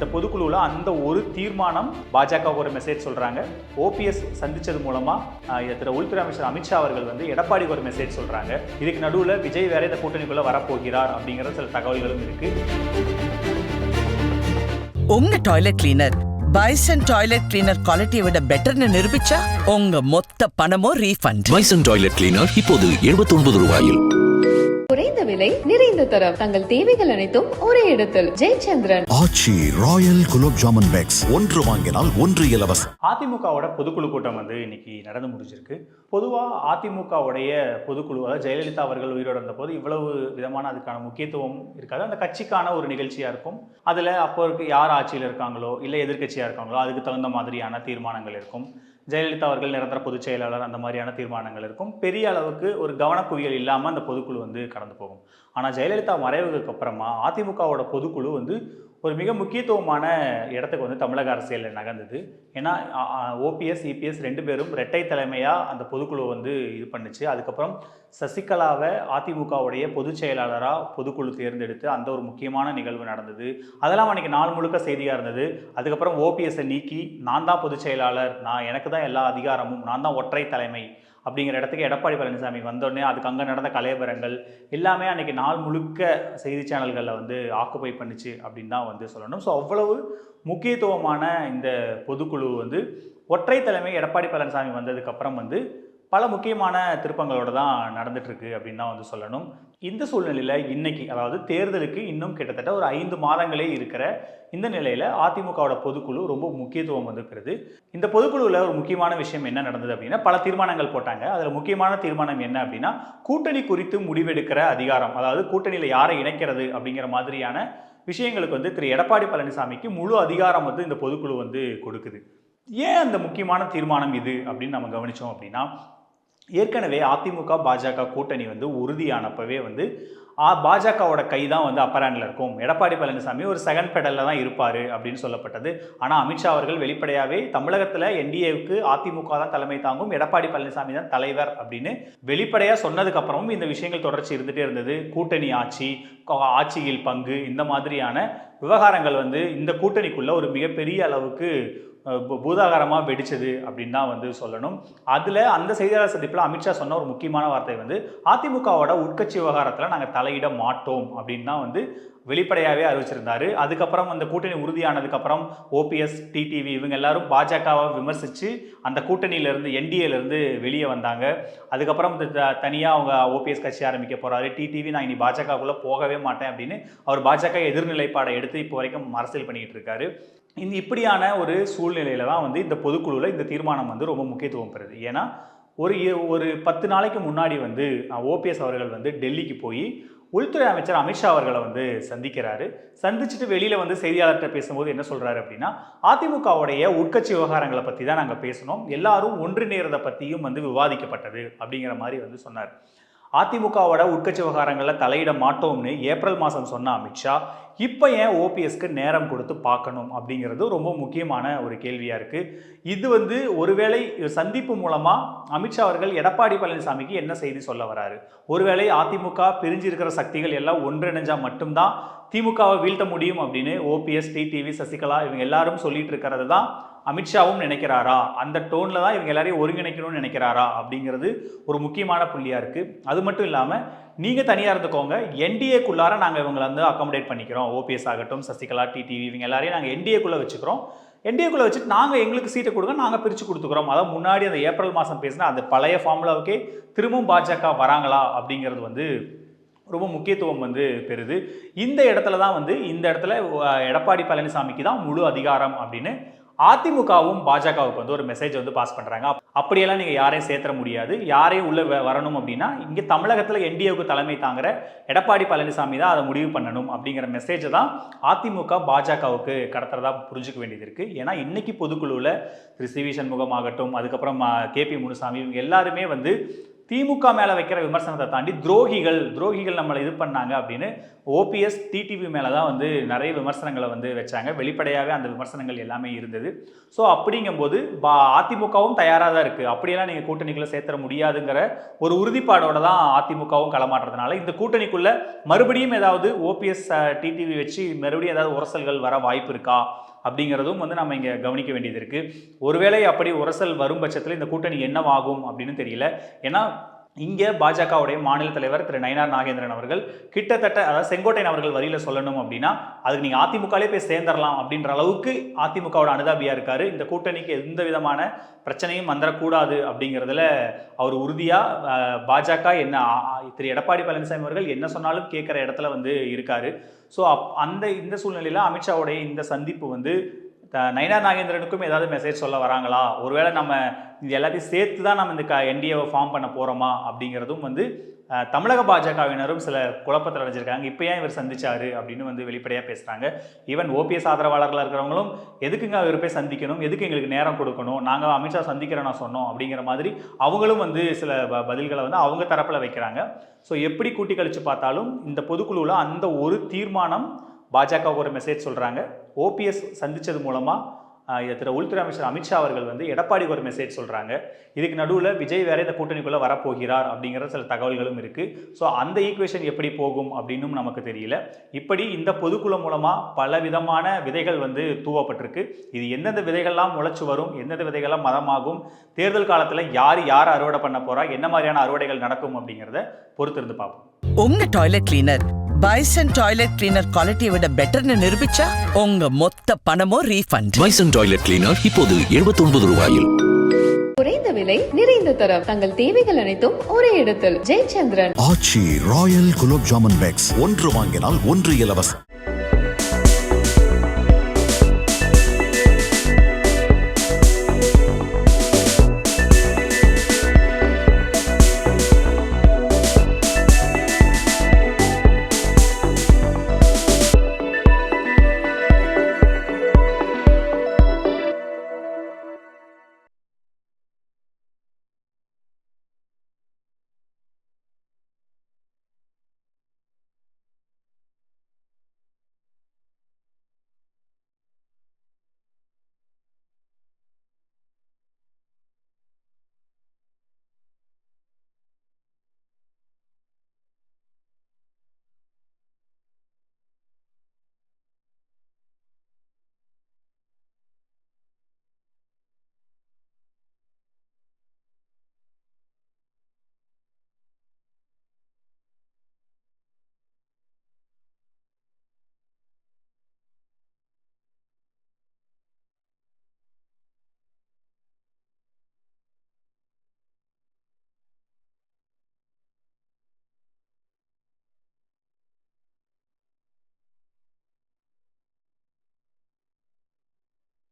இந்த பொதுக்குழுவில் அந்த ஒரு தீர்மானம் பாஜக ஒரு மெசேஜ் சொல்கிறாங்க ஓபிஎஸ் சந்திச்சது மூலமாக திரு உள்துறை அமைச்சர் அமித்ஷா அவர்கள் வந்து எடப்பாடிக்கு ஒரு மெசேஜ் சொல்கிறாங்க இதுக்கு நடுவில் விஜய் வேற இந்த கூட்டணிக்குள்ளே வரப்போகிறார் அப்படிங்கிற சில தகவல்களும் இருக்குது உங்க toilet cleaner Bison toilet cleaner குவாலிட்டியை விட பெட்டர்னு நிரூபிச்சா உங்க மொத்த பணமும் ரீஃபண்ட் பைசன் டாய்லெட் கிளீனர் இப்போது 79 ரூபாயில். குறைந்த விலை நிறைந்த தரம். தங்கள் தேவைகள் அனைத்தும் ஒரே இடத்தில். Jayachandran. Aachi royal gulab jamun packs. ஒன்று வாங்கினால் ஒன்று இலவசம். அதிமுகவோட பொதுக்குழு கூட்டம் வந்து இன்னைக்கு நடந்து முடிஞ்சிருக்கு. பொதுவாக அதிமுகவுடைய பொதுக்குழு அதாவது ஜெயலலிதா அவர்கள் உயிரோடு இருந்தபோது இவ்வளவு விதமான அதுக்கான முக்கியத்துவம் இருக்காது. அந்த கட்சிக்கான ஒரு நிகழ்ச்சியாக இருக்கும். அதில் அப்போ இருக்க யார் ஆட்சியில் இருக்காங்களோ இல்லை எதிர்க்கட்சியாக இருக்காங்களோ அதுக்கு தகுந்த மாதிரியான தீர்மானங்கள் இருக்கும். ஜெயலலிதா அவர்கள் நிரந்தர பொதுச் செயலாளர் அந்த மாதிரியான தீர்மானங்கள் இருக்கும். பெரிய அளவுக்கு ஒரு கவனக்குவியல் இல்லாமல் அந்த பொதுக்குழு வந்து கடந்து போகும். ஆனால் ஜெயலலிதா மறைவுக்கு அப்புறமா அதிமுகவோட பொதுக்குழு வந்து ஒரு மிக முக்கியத்துவமான இடத்துக்கு வந்து தமிழக அரசியலில் நகர்ந்தது. ஏன்னா ஓபிஎஸ் இபிஎஸ் ரெண்டு பேரும் ரெட்டை தலைமையாக அந்த பொதுக்குழு வந்து இது பண்ணுச்சு. அதுக்கப்புறம் சசிகலாவை அதிமுகவுடைய பொதுச் செயலாளராக பொதுக்குழு தேர்ந்தெடுத்து அந்த ஒரு முக்கியமான நிகழ்வு நடந்தது. அதெல்லாம் அன்றைக்கி நாள் முழுக்க செய்தியாக இருந்தது. அதுக்கப்புறம் ஓபிஎஸ்ஸை நீக்கி நான் தான் பொதுச் செயலாளர் நான் எனக்கு தான் எல்லா அதிகாரமும் நான் தான் ஒற்றை தலைமை அப்படிங்கிற இடத்துக்கு எடப்பாடி பழனிசாமி வந்தோடனே அதுக்கு அங்கே நடந்த கலையபரங்கள் எல்லாமே அன்றைக்கி நாள் முழுக்க செய்தி சேனல்களில் வந்து ஆக்குப்பை பண்ணுச்சு அப்படின்னு தான் வந்து சொல்லணும். ஸோ அவ்வளவு முக்கியத்துவமான இந்த பொதுக்குழு வந்து ஒற்றை தலைமை எடப்பாடி பழனிசாமி வந்ததுக்கப்புறம் வந்து பல முக்கியமான திருப்பங்களோட தான் நடந்துட்டுருக்கு அப்படின்னு தான் வந்து சொல்லணும். இந்த சூழ்நிலையில் இன்னைக்கு அதாவது தேர்தலுக்கு இன்னும் கிட்டத்தட்ட ஒரு ஐந்து மாதங்களே இருக்கிற இந்த நிலையில் அதிமுகவோட பொதுக்குழு ரொம்ப முக்கியத்துவம் வந்து இந்த பொதுக்குழுவில் ஒரு முக்கியமான விஷயம் என்ன நடந்தது அப்படின்னா பல தீர்மானங்கள் போட்டாங்க. அதில் முக்கியமான தீர்மானம் என்ன அப்படின்னா கூட்டணி குறித்து முடிவெடுக்கிற அதிகாரம் அதாவது கூட்டணியில் யாரை இணைக்கிறது அப்படிங்கிற மாதிரியான விஷயங்களுக்கு வந்து திரு. எடப்பாடி பழனிசாமிக்கு முழு அதிகாரம் வந்து இந்த பொதுக்குழு வந்து கொடுக்குது. ஏன் அந்த முக்கியமான தீர்மானம் இது அப்படின்னு நம்ம கவனித்தோம் அப்படின்னா ஏற்கனவே அதிமுக பாஜக கூட்டணி வந்து உறுதியானப்பவே வந்து பாஜகவோட கை தான் வந்து அப்பராண்டில் இருக்கும். எடப்பாடி பழனிசாமி ஒரு செகண்ட் பெடலில் தான் இருப்பார் அப்படின்னு சொல்லப்பட்டது. ஆனால் அமித்ஷா அவர்கள் வெளிப்படையாகவே தமிழகத்தில் என்டிஏவுக்கு அதிமுக தான் தலைமை தாங்கும் எடப்பாடி பழனிசாமி தான் தலைவர் அப்படின்னு வெளிப்படையாக சொன்னதுக்கப்புறமும் இந்த விஷயங்கள் தொடர்ச்சி இருந்துகிட்டே இருந்தது. கூட்டணி ஆட்சி ஆட்சியில் பங்கு இந்த மாதிரியான விவகாரங்கள் வந்து இந்த கூட்டணிக்குள்ளே ஒரு மிகப்பெரிய அளவுக்கு பூதாகாரமாக வெடிச்சது அப்படின்னு தான் வந்து சொல்லணும். அதில் அந்த செய்தியாளர் சந்திப்பில் அமித்ஷா சொன்ன ஒரு முக்கியமான வார்த்தை வந்து அதிமுகவோட உட்கட்சி விவகாரத்தில் நாங்கள் தலை தலையிட மாட்டோம் அப்படின்னு தான் வந்து வெளிப்படையாகவே அறிவிச்சிருந்தாரு. அதுக்கப்புறம் அந்த கூட்டணி உறுதியானதுக்கப்புறம் ஓபிஎஸ் டிடிவி இவங்க எல்லாரும் பாஜகவை விமர்சித்து அந்த கூட்டணியிலேருந்து என்டிஏலேருந்து வெளியே வந்தாங்க. அதுக்கப்புறம் தனியாக அவங்க ஓபிஎஸ் கட்சி ஆரம்பிக்க போகிறாரு டிடிவி நான் இனி பாஜகவுக்குள்ளே போகவே மாட்டேன் அப்படின்னு அவர் பாஜக எதிர்நிலைப்பாடை எடுத்து இப்போ வரைக்கும் அரசியல் பண்ணிக்கிட்டு இருக்காரு. இந்த இப்படியான ஒரு சூழ்நிலையில தான் வந்து இந்த பொதுக்குழுவில் இந்த தீர்மானம் வந்து ரொம்ப முக்கியத்துவம் பெறுது. ஏன்னா ஒரு இ- ஒரு பத்து நாளைக்கு முன்னாடி வந்து ஓபிஎஸ் அவர்கள் வந்து டெல்லிக்கு போய் உள்துறை அமைச்சர் அமித்ஷா அவர்களை வந்து சந்திக்கிறாரு. சந்திச்சுட்டு வெளியில் வந்து செய்தியாளர்கிட்ட பேசும்போது என்ன சொல்கிறாரு அப்படின்னா அதிமுகவுடைய உட்கட்சி விவகாரங்களை பற்றி தான் நாங்கள் பேசணும். எல்லாரும் ஒன்றிணைறதை பற்றியும் வந்து விவாதிக்கப்பட்டது அப்படிங்கிற மாதிரி வந்து சொன்னார். அதிமுகவோட உட்கட்சி விவகாரங்களில் தலையிட மாட்டோம்னு ஏப்ரல் மாதம் சொன்ன அமித்ஷா இப்போ ஏன் ஓபிஎஸ்க்கு நேரம் கொடுத்து பார்க்கணும் அப்படிங்கிறது ரொம்ப முக்கியமான ஒரு கேள்வியாக இருக்குது இது வந்து ஒருவேளை சந்திப்பு மூலமாக அமித்ஷா அவர்கள் எடப்பாடி பழனிசாமிக்கு என்ன செய்தி சொல்ல வராரு? ஒருவேளை அதிமுக பிரிஞ்சிருக்கிற சக்திகள் எல்லாம் ஒன்றிணைஞ்சால் மட்டும்தான் திமுகவை வீழ்த்த முடியும் அப்படின்னு ஓபிஎஸ் டிடிவி சசிகலா இவங்க எல்லாரும் சொல்லிட்டு இருக்கிறது தான் அமித்ஷாவும் நினைக்கிறாரா? அந்த டோனில் தான் இவங்க எல்லாரையும் ஒருங்கிணைக்கணும்னு நினைக்கிறாரா? அப்படிங்கிறது ஒரு முக்கியமான புள்ளியாக இருக்குது அது மட்டும் இல்லாமல் நீங்கள் தனியாக இருந்துக்கோங்க. என்டிஏக்குள்ளார நாங்கள் இவங்களை வந்து அக்காமடேட் பண்ணிக்கிறோம். ஓபிஎஸ் ஆகட்டும் சசிகலா டிடிவி இவங்க எல்லாரையும் நாங்கள் என்டிஏக்குள்ளே வச்சுக்கிறோம். என்டிஏக்குள்ளே வச்சுட்டு நாங்கள் எங்களுக்கு சீட்டை கொடுங்க நாங்கள் பிரித்து கொடுத்துக்கிறோம். அதாவது முன்னாடி அந்த ஏப்ரல் மாதம் பேசினா அந்த பழைய ஃபார்முலாவுக்கே திரும்பவும் பாஜக வராங்களா அப்படிங்கிறது வந்து ரொம்ப முக்கியத்துவம் வந்து பெறுது. இந்த இடத்துல தான் வந்து இந்த இடத்துல எடப்பாடி பழனிசாமிக்கு தான் முழு அதிகாரம் அப்படின்னு அதிமுகவும் பாஜகவுக்கு வந்து ஒரு மெசேஜ் வந்து பாஸ் பண்ணுறாங்க அப்படியெல்லாம் நீங்கள் யாரையும் சேர்த்துற முடியாது. யாரையும் உள்ளே வ- வரணும் அப்படின்னா இங்கே தமிழகத்தில் என்டிஏவுக்கு தலைமை தாங்குற எடப்பாடி பழனிசாமி தான் அதை முடிவு பண்ணணும் அப்படிங்கிற மெசேஜை தான் அதிமுக பாஜகவுக்கு கடத்துறதா புரிஞ்சுக்க வேண்டியது இருக்குது ஏன்னா இன்னைக்கு பொதுக்குழுவில் திரு. சி. வி. சண்முகம் ஆகட்டும் அதுக்கப்புறம் கே. பி. முனுசாமி இவங்க எல்லாருமே வந்து திமுக மேலே வைக்கிற விமர்சனத்தை தாண்டி துரோகிகள் துரோகிகள் நம்மளை இது பண்ணாங்க அப்படின்னு ஓபிஎஸ் டிடிவி மேலே தான் வந்து நிறைய விமர்சனங்களை வந்து வச்சாங்க. வெளிப்படையாகவே அந்த விமர்சனங்கள் எல்லாமே இருந்தது. ஸோ அப்படிங்கும்போது பா அதிமுகவும் தயாராக தான் இருக்குது அப்படியெல்லாம் நீங்கள் கூட்டணிக்குள்ளே சேர்த்துற முடியாதுங்கிற ஒரு உறுதிப்பாடோட தான் அதிமுகவும் களமாட்டுறதுனால இந்த கூட்டணிக்குள்ளே மறுபடியும் ஏதாவது ஓபிஎஸ் டிடிவி வச்சு மறுபடியும் ஏதாவது உரசல்கள் வர வாய்ப்பு இருக்கா? அப்படிங்கிறதும் வந்து நம்ம இங்கே கவனிக்க வேண்டியது இருக்குது ஒருவேளை அப்படி உரசல் வரும் பட்சத்தில் இந்த கூட்டணி என்னவாகும் அப்படின்னு தெரியல. ஏன்னா இங்கே பாஜகவுடைய மாநில தலைவர் திரு நயனார் நாகேந்திரன் அவர்கள் கிட்டத்தட்ட அதாவது செங்கோட்டையன் அவர்கள் வரியில் சொல்லணும் அப்படின்னா அதுக்கு நீங்கள் அதிமுகலே போய் சேர்ந்துடலாம் அப்படின்ற அளவுக்கு அதிமுகவோட அனுதாபியாக இருக்காரு. இந்த கூட்டணிக்கு எந்த விதமான பிரச்சனையும் வந்துடக்கூடாது அப்படிங்கிறதுல அவர் உறுதியாக பாஜக என்ன திரு எடப்பாடி பழனிசாமி அவர்கள் என்ன சொன்னாலும் கேட்குற இடத்துல வந்து இருக்காரு. ஸோ அப் அந்த இந்த சூழ்நிலையில் அமித்ஷாவுடைய இந்த சந்திப்பு வந்து நயனா நாகேந்திரனுக்கும் ஏதாவது மெசேஜ் சொல்ல வராங்களா? ஒருவேளை நம்ம இது எல்லாத்தையும் சேர்த்து தான் நம்ம இந்த க என்டிஏவை ஃபார்ம் பண்ண போகிறோமா அப்படிங்கிறதும் வந்து தமிழக பாஜகவினரும் சில குழப்பத்தில் அடைஞ்சிருக்காங்க. இப்போ ஏன் இவர் சந்திச்சாரு? அப்படின்னு வந்து வெளிப்படையாக பேசுகிறாங்க ஈவன் ஓபிஎஸ் ஆதரவாளர்களாக இருக்கிறவங்களும் எதுக்குங்க இவர் போய் சந்திக்கணும்? எதுக்கு எங்களுக்கு நேரம் கொடுக்கணும்? நாங்கள் அமித்ஷா சந்திக்கிறோம் நான் சொன்னோம். அப்படிங்கிற மாதிரி அவங்களும் வந்து சில ப- பதில்களை வந்து அவங்க தரப்பில் வைக்கிறாங்க. ஸோ எப்படி கூட்டி கழித்து பார்த்தாலும் இந்த பொதுக்குழுவில் அந்த ஒரு தீர்மானம் பாஜகவுக்கு ஒரு மெசேஜ் சொல்கிறாங்க ஓபிஎஸ் சந்தித்தது மூலமாக திரு உள்துறை அமைச்சர் அமித்ஷா அவர்கள் வந்து எடப்பாடிக்கு ஒரு மெசேஜ் சொல்கிறாங்க இதுக்கு நடுவில் விஜய் வேற இந்த கூட்டணிக்குள்ளே வரப்போகிறார் அப்படிங்கிற சில தகவல்களும் இருக்குது ஸோ அந்த ஈக்குவேஷன் எப்படி போகும் அப்படின்னும் நமக்கு தெரியல. இப்படி இந்த பொதுக்குழு மூலமாக பல விதமான விதைகள் வந்து தூவப்பட்டிருக்கு. இது எந்தெந்த விதைகள்லாம் முளைச்சு வரும் எந்தெந்த விதைகள்லாம் மதமாகும் தேர்தல் காலத்தில் யார் யார் அறுவடை பண்ண போகிறா என்ன மாதிரியான அறுவடைகள் நடக்கும் அப்படிங்கிறத பொறுத்திருந்து பார்ப்போம். உங்கள் toilet cleaner Bison toilet cleaner குவாலிட்டியை விட பெட்டர்னு நிரூபிச்சா உங்க மொத்த பணமும் ரீஃபண்ட் பைசன் டாய்லெட் கிளீனர் இப்போது 79 ரூபாயில். குறைந்த விலை நிறைந்த தரம். தங்கள் தேவைகள் அனைத்தும் ஒரே இடத்தில். Jayachandran. Aachi royal gulab jamun packs. ஒன்று வாங்கினால் ஒன்று இலவசம்.